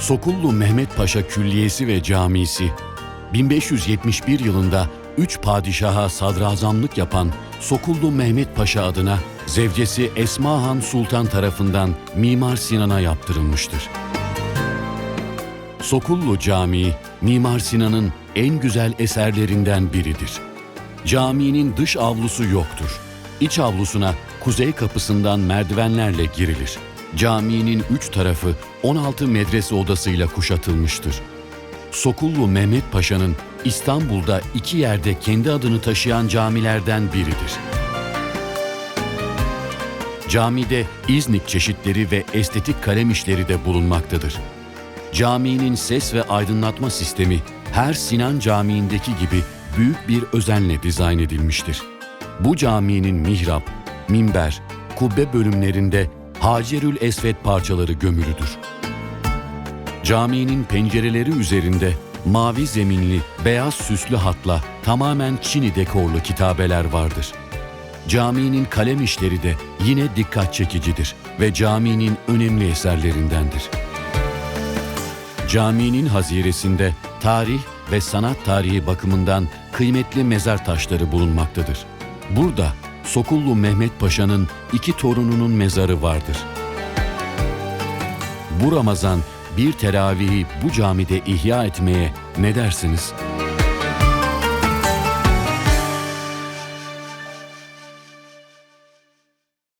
Sokullu Mehmet Paşa Külliyesi ve Camisi 1571 yılında üç padişaha sadrazamlık yapan Sokullu Mehmet Paşa adına zevcesi Esma Han Sultan tarafından Mimar Sinan'a yaptırılmıştır. Sokullu Camii, Mimar Sinan'ın en güzel eserlerinden biridir. Caminin dış avlusu yoktur. İç avlusuna kuzey kapısından merdivenlerle girilir. Caminin üç tarafı 16 medrese odasıyla kuşatılmıştır. Sokullu Mehmet Paşa'nın İstanbul'da iki yerde kendi adını taşıyan camilerden biridir. Camide İznik çeşitleri ve estetik kalem işleri de bulunmaktadır. Caminin ses ve aydınlatma sistemi her Sinan Camii'ndeki gibi büyük bir özenle dizayn edilmiştir. Bu caminin mihrap, minber, kubbe bölümlerinde Hacerül Esved parçaları gömülüdür. Caminin pencereleri üzerinde mavi zeminli, beyaz süslü hatla tamamen Çini dekorlu kitabeler vardır. Caminin kalem işleri de yine dikkat çekicidir ve caminin önemli eserlerindendir. Caminin haziresinde tarih ve sanat tarihi bakımından kıymetli mezar taşları bulunmaktadır. Burada Sokullu Mehmet Paşa'nın iki torununun mezarı vardır. Bu Ramazan bir teravihi bu camide ihya etmeye ne dersiniz?''